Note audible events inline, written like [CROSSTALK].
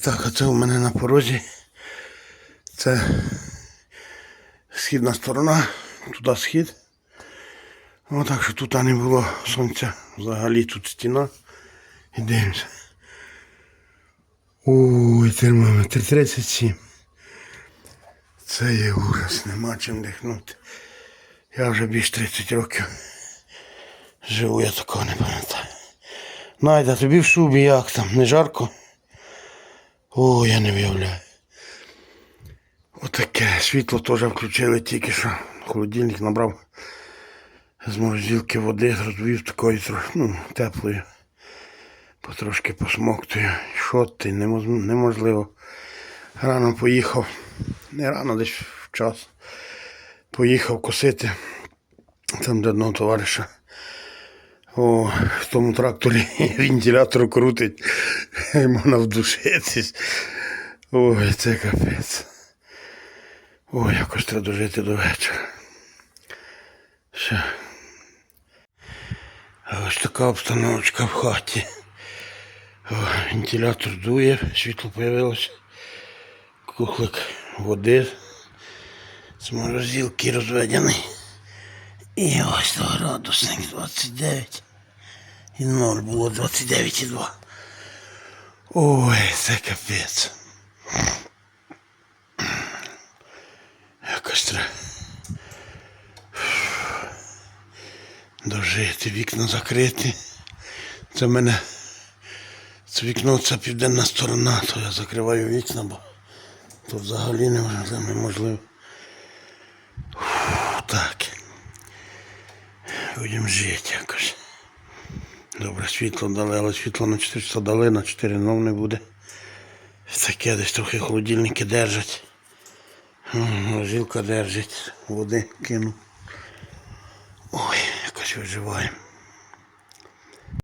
Так, оце у мене на порозі. Це східна сторона, туди схід. О, так що тут не було сонця. Взагалі тут стіна. І дивимося. Ой, термометр 37. Це є ужас, нема чим дихнути. Я вже більш 30 років живу, я такого не пам'ятаю. Найда, тобі в шубі як там? Не жарко? О, я не виявляю. Отаке. Світло теж включили тільки що. Холодильник набрав з морозилки води, розвів такої ну, теплої. Потрошки посмоктую. Що ти, неможливо. Рано поїхав. Не рано, десь в час. Поїхав косити. Там до одного товариша. О, в тому тракторі [LAUGHS] вентилятор крутить. Можна вдушитись. Ой, це капець. Ой, якось треба дожити до вечора. Все. Ось така обстановочка в хаті. О, вентилятор дує, світло появилося. Кухлик води з морозилки розведений. І ось градусник 29. І 0 було 29,2. Ой, це капець. Якось треба. Дожити, вікна закриті. Це в мене це вікно це південна сторона, то я закриваю вікна, бо то взагалі неможливо. неможливо. Фу, Так. Будемо жити якось. Добре, світло дали, але світло на 4 часа дали, на 4 нов не буде. Таке десь трохи холодильники держать. Жилка держить, води кину. Ой, якось виживаємо.